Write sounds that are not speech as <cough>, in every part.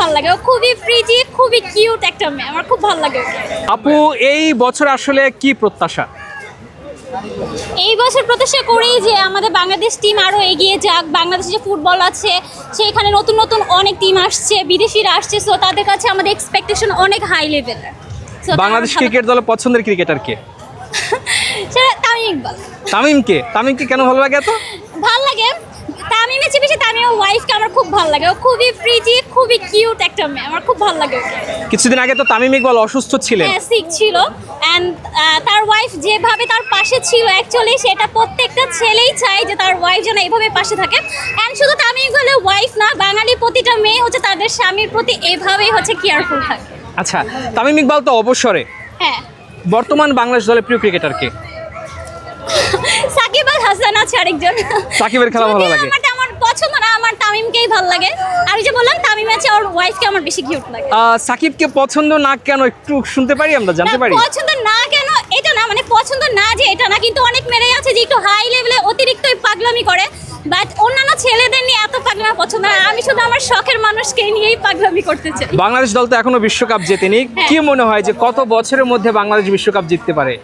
ভালো লাগে। ও খুবই ফ্রিজি খুবই কিউট একটা মেয়ে। আমার খুব ভালো লাগে আপু এই বছর আসলে কি প্রত্যাশা? এই বছর প্রত্যাশা করি যে আমাদের বাংলাদেশ টিম আরও এগিয়ে যাক। বাংলাদেশে যে ফুটবল আছে সেখানে নতুন নতুন অনেক টিম আসছে বিদেশিরা আসছে। সো তাদের কাছে আমাদের এক্সপেকটেশন অনেক হাই লেভেলের বাংলাদেশ ক্রিকেট দলের পছন্দের ক্রিকেটার কে? <laughs> সেটা তামিম ইকবাল তামিমকে? তামিমকে কেন ভালো লাগে এত? ভালো লাগে। তামিমের চেয়ে বেশি তামিমের ওয়াইফকে আমার খুব ভালো লাগে। ও খুবই ফ্রিজি খুবই কিউট একটা মেয়ে। আমার খুব ভালো লাগে ওকে। কিছুদিন আগে তো তামিম ইকবাল অসুস্থ ছিলেন। হ্যাঁ সিক ছিল। অ্যান্ড তার ওয়াইফ যেভাবে তার পাশে ছিল অ্যাকচুয়ালি সেটা প্রত্যেকটা ছেলেই চায় যে তার ওয়াইফ যেন এইভাবে পাশে থাকে। অ্যান্ড শুধু তামিম ইকবালের ওয়াইফ না বাঙালি প্রতিটা মেয়ে হচ্ছে তাদের স্বামীর প্রতি এভাবেই হচ্ছে কেয়ারফুল থাকে। আচ্ছা তামিম ইকবাল তো অবসরে। হ্যাঁ। বর্তমান বাংলাদেশ দলের প্রিয় ক্রিকেটার কে? সাকিব আল হাসান আছে আরেকজন। সাকিবের খেলা ভালো লাগে। আমার আমার পছন্দ না আমার তামিমকেই ভালো লাগে। আর যে বললাম তামিম আছে ওর ওয়াইফকে আমার বেশি কিউট লাগে। সাকিবকে পছন্দ না কেন একটু শুনতে পারি আমরা জানতে পারি? পছন্দ না কেন এটা না মানে পছন্দ না যে এটা না কিন্তু অনেক মেয়েরাই আছে যে একটু হাই লেভেলে অতিরিক্ত পাগলামি করে। বাট অন্যান্য ছেলেদের নিয়ে এত পাগলামি পছন্দ না। আমি শুধু আমার শখের মানুষকে নিয়েই পাগলামি করতে চাই। বাংলাদেশ দল তো এখনও বিশ্বকাপ জেতেনি। হ্যাঁ। কি মনে হয় যে কত বছরের মধ্যে বাংলাদেশ বিশ্বকাপ জিততে পারে?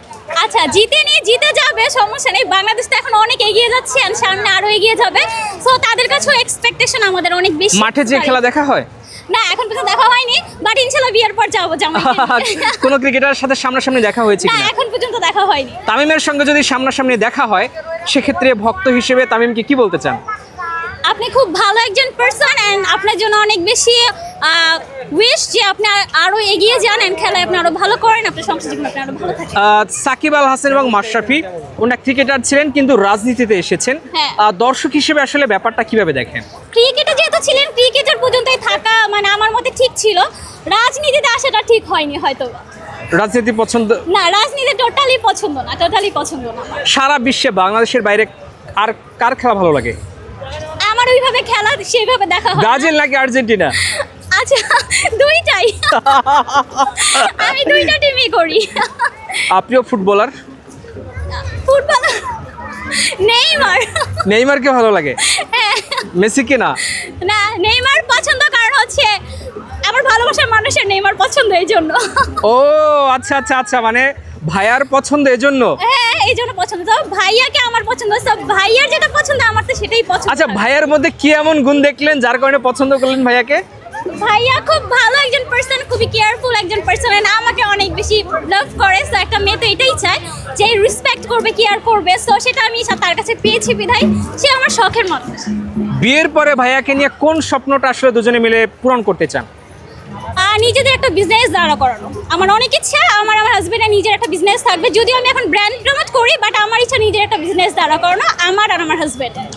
আচ্ছা জিতে নিয়ে জিতে যাবে সমস্যা নেই। বাংলাদেশ তো এখন অনেক এগিয়ে যাচ্ছে আর সামনে আরও এগিয়ে যাবে। সো তাদের কাছেও এক্সপেকটেশন আমাদের অনেক বেশি। মাঠে যে খেলা দেখা হয়? না এখন পর্যন্ত দেখা হয়নি বাট ইনশাল্লাহ বিয়ের পর যাব জামাই <laughs> কোন ক্রিকেটারের সাথে সামনাসামনি দেখা হয়েছে না এখন পর্যন্ত দেখা হয়নি। তামিমের সঙ্গে যদি সামনাসামনি দেখা হয় সেক্ষেত্রে ভক্ত হিসেবে তামিমকে কি বলতে চান? আপনি খুব ভালো একজন পার্সন অ্যান্ড আপনার জন্য অনেক বেশি উইশ যে আপনি আর- আরও এগিয়ে যান and খেলায় আপনি আরও ভালো করেন আপনার সংসার জীবন আপনি আরও ভালো থাকেন। সাকিব আল হাসান এবং মাশরাফি ওনারা ক্রিকেটার ছিলেন কিন্তু রাজনীতিতে এসেছেন। হ্যাঁ। দর্শক হিসেবে আসলে ব্যাপারটা কীভাবে দেখেন? ক্রিকেটে যেহেতু ছিলেন ক্রিকেটের পর্যন্তই থাকা মানে আমার মতে ঠিক ছিল। রাজনীতিতে আসাটা ঠিক হয়নি হয়তো। রাজনীতি পছন্দ না রাজনীতি টোটালি পছন্দ না টোটালি পছন্দ না সারা বিশ্বে বাংলাদেশের বাইরে আর কার খেলা ভালো লাগে? আমার ওইভাবে খেলা সেইভাবে দেখা হয় ব্রাজিল নাকি আর্জেন্টিনা? আচ্ছা দুইটাই। আমি দুইটা টিমই করি। আপনিও ফুটবলার? Football Neymar. নেইমারকে ভালো লাগে? হ্যাঁ। মেসিকে না? না নেইমার পছন্দ কারণ হচ্ছে আমার ভালোবাসার মানুষের নেইমার পছন্দ এই জন্য। ও আচ্ছা আচ্ছা আচ্ছা মানে ভাইয়ার পছন্দ এজন্য হ্যাঁ এই জন্য পছন্দ। তো ভাইয়াকে আমার পছন্দ সব ভাইয়ার যেটা পছন্দ আমার তো সেটাই আচ্ছা ভাইয়ার মধ্যে কি এমন গুণ দেখলেন যার কারণে পছন্দ করলেন ভাইয়াকে? ভাইয়া খুব ভালো একজন পার্সন খুবই কেয়ারফুল একজন পার্সন আমাকে অনেক বেশি লাভ করে সো একটা মেয়ে তো এটাই চায় যে রেসপেক্ট করবে কেয়ার করবে সো সেটা আমি তার কাছে পেয়েছি বিধায় সে আমার শখের মানুষ বিয়ের পরে ভাইয়াকে নিয়ে কোন স্বপ্নটা আসলে দুজনে মিলে পূরণ করতে চান? আর নিজেদের একটা বিজনেস দাঁড়া করানো। আমার অনেক ইচ্ছা আমার আমার হাজবেন্ডের নিজের একটা বিজনেস থাকবে যদিও আমি এখন ব্র্যান্ড প্রমোট করি বাট আমার ইচ্ছা নিজের একটা বিজনেস দাঁড়া করানো আমার আর আমার হাজবেন্ডের